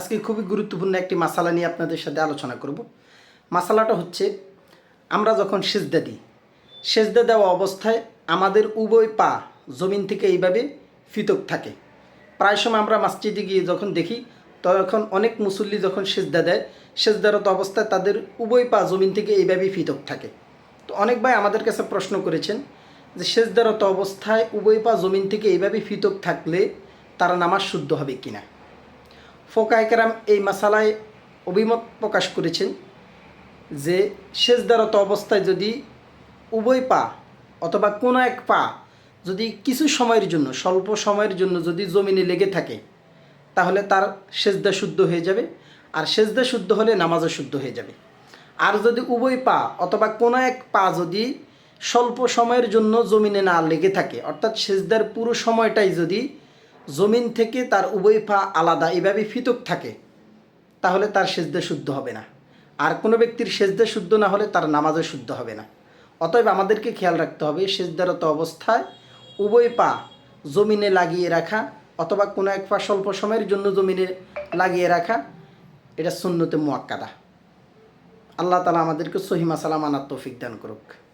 আজকে খুবই গুরুত্বপূর্ণ একটি মাসালা নিয়ে আপনাদের সাথে আলোচনা করব। মাসালাটা হচ্ছে, আমরা যখন সেজদা দিই, সেজদা দেওয়া অবস্থায় আমাদের উভয় পা জমিন থেকে এইভাবে ফিতক থাকে। প্রায় সময় আমরা মসজিদে গিয়ে যখন দেখি, তখন অনেক মুসল্লি যখন সেজদা দেয়, সেজদারত অবস্থায় তাদের উভয় পা জমিন থেকে এইভাবেই ফিতক থাকে। তো অনেক ভাই আমাদের কাছে প্রশ্ন করেছেন যে সেজদারত অবস্থায় উভয় পা জমিন থেকে এইভাবে ফিতক থাকলে তারা নামাজ শুদ্ধ হবে কিনা? ফোকায়কেরাম এই মাসালায় অভিমত প্রকাশ করেছেন যে সেজদারত অবস্থায় যদি উভয় পা অথবা কোনো এক পা যদি কিছু সময়ের জন্য, স্বল্প সময়ের জন্য যদি জমিনে লেগে থাকে, তাহলে তার সেজদা শুদ্ধ হয়ে যাবে আর সেজদা শুদ্ধ হলে নামাজও শুদ্ধ হয়ে যাবে। আর যদি উভয় পা অথবা কোনো এক পা যদি স্বল্প সময়ের জন্য জমিনে না লেগে থাকে, অর্থাৎ সেজদার পুরো সময়টাই যদি জমিন থেকে তার উভয় পা আলাদা, এভাবে ফিতক থাকে, তাহলে তার সেজদা শুদ্ধ হবে না। আর কোনো ব্যক্তির সেজদা শুদ্ধ না হলে তার নামাজও শুদ্ধ হবে না। অতএব আমাদেরকে খেয়াল রাখতে হবে, সেজদারত অবস্থায় উভয় পা জমিনে লাগিয়ে রাখা অথবা কোনো এক পা স্বল্প সময়ের জন্য জমিনে লাগিয়ে রাখা, এটা সুন্নতে মুয়াক্কাদা। আল্লাহ তালা আমাদেরকে সহিমা সালাম আনার তৌফিক দান করুক।